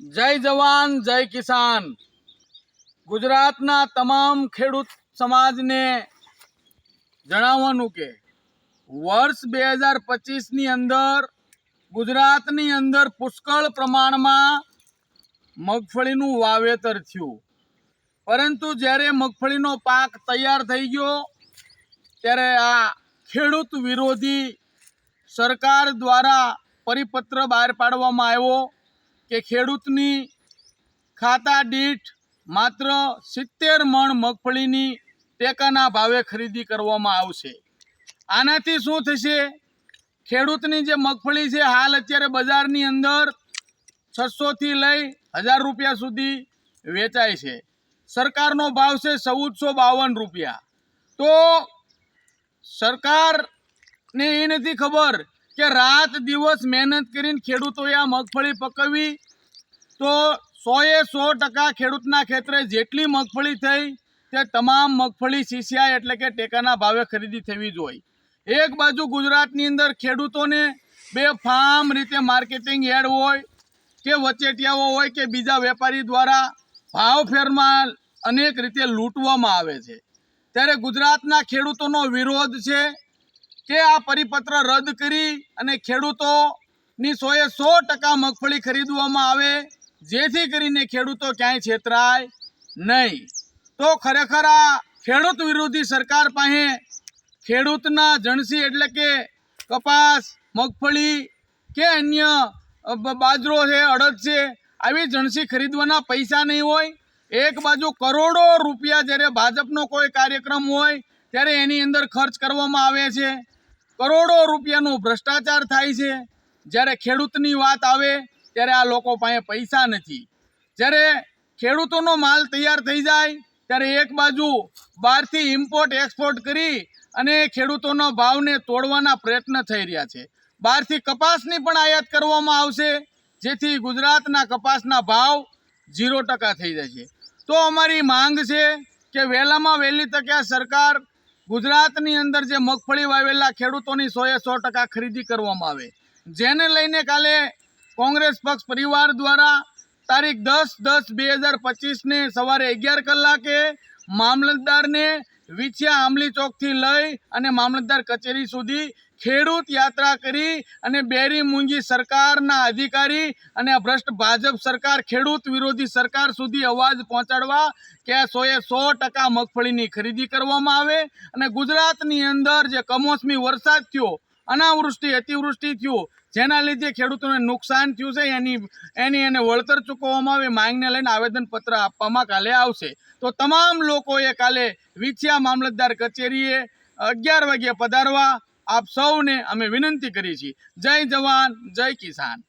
જય જવાન, જય કિસાન. ગુજરાતના તમામ ખેડૂત સમાજને જણાવવાનું કે વર્ષ બે હજાર પચીસની અંદર ગુજરાતની અંદર પુષ્કળ પ્રમાણમાં મગફળીનું વાવેતર થયું. પરંતુ જ્યારે મગફળીનો પાક તૈયાર થઈ ગયો, ત્યારે આ ખેડૂત વિરોધી સરકાર દ્વારા પરિપત્ર બહાર પાડવામાં આવ્યો. કે ખેડૂતની ખાતા દીઠ માત્ર સિત્તેર મણ મગફળીની ટેકાના ભાવે ખરીદી કરવામાં આવશે. આનાથી શું થશે? ખેડૂતની જે મગફળી છે, હાલ અત્યારે બજારની અંદર છસોથી લઈ હજાર રૂપિયા સુધી વેચાય છે. સરકારનો ભાવ છે ચૌદસો બાવન રૂપિયા. તો સરકારને એ નથી ખબર કે રાત દિવસ મહેનત કરીને ખેડૂતોએ આ મગફળી પકવી તો સોએ સો ટકા ખેડૂતના ખેતરે જેટલી મગફળી થઈ તે તમામ મગફળી સીસીઆઈ એટલે કે ટેકાના ભાવે ખરીદી થવી જોઈએ. એક બાજુ ગુજરાતની અંદર ખેડૂતોને બે ફાર્મ રીતે માર્કેટિંગ એડ હોય કે વચેટિયાઓ હોય કે બીજા વેપારી દ્વારા ભાવ ફેરમાં અનેક રીતે લૂંટવામાં આવે છે. ત્યારે ગુજરાતના ખેડૂતોનો વિરોધ છે કે આ પરિપત્ર રદ કરી અને ખેડૂતોની સોએ સો ટકા મગફળી ખરીદવામાં આવે, જેથી કરીને ખેડૂતો ક્યાંય છેતરાય નહીં. તો ખરેખર આ ખેડૂત વિરોધી સરકાર પાસે ખેડૂતના જણસી એટલે કે કપાસ, મગફળી કે અન્ય બાજરો છે, અડદ છે, આવી જણસી ખરીદવાના પૈસા નહીં હોય. એક બાજુ કરોડો રૂપિયા જ્યારે ભાજપનો કોઈ કાર્યક્રમ હોય, ત્યારે એની અંદર ખર્ચ કરવામાં આવે છે. કરોડો રૂપિયાનો ભ્રષ્ટાચાર થાય છે. જ્યારે ખેડૂતની વાત આવે, ત્યારે આ લોકો પાસે પૈસા નથી. જ્યારે ખેડૂતોનો માલ તૈયાર થઈ જાય, ત્યારે એક બાજુ બહારથી ઇમ્પોર્ટ એક્સપોર્ટ કરી અને ખેડૂતોના ભાવને તોડવાના પ્રયત્ન થઈ રહ્યા છે. બહારથી કપાસની પણ આયાત કરવામાં આવશે, જેથી ગુજરાતના કપાસના ભાવ ઝીરો ટકા થઈ જશે તો અમારી માંગ છે કે વહેલામાં વહેલી તકે સરકાર ગુજરાતની અંદર જે મગફળી વાવેલા ખેડૂતોની સોએ સો ટકા ખરીદી કરવામાં આવે. જેને લઈને કાલે કોંગ્રેસ પક્ષ પરિવાર દ્વારા તારીખ દસ દસ બે હજાર પચીસને સવારે અગિયાર કલાકે મામલતદારને વિછિયા આંબલી ચોકથી લઈ અને મામલતદાર કચેરી સુધી ખેડૂત યાત્રા કરી અને બેરી મૂંગી સરકારના અધિકારી અને ભ્રષ્ટ ભાજપ સરકાર, ખેડૂત વિરોધી સરકાર સુધી અવાજ પહોંચાડવા કે સોએ સો ટકા મગફળીની ખરીદી કરવામાં આવે અને ગુજરાતની અંદર જે કમોસમી વરસાદ થયો અનાવૃષ્ટિ, અતિવૃષ્ટિ થયું. જેના લીધે ખેડૂતોને નુકસાન થયું છે. એની એની એને વળતર ચૂકવવામાં આવે, માંગને લઈને આવેદનપત્ર આપવામાં કાલે આવશે. તો તમામ લોકોએ કાલે વિછિયા મામલતદાર કચેરીએ અગિયાર વાગ્યે પધારવા આપ સૌને અમે વિનંતી કરી છીએ. જય જવાન, જય કિસાન.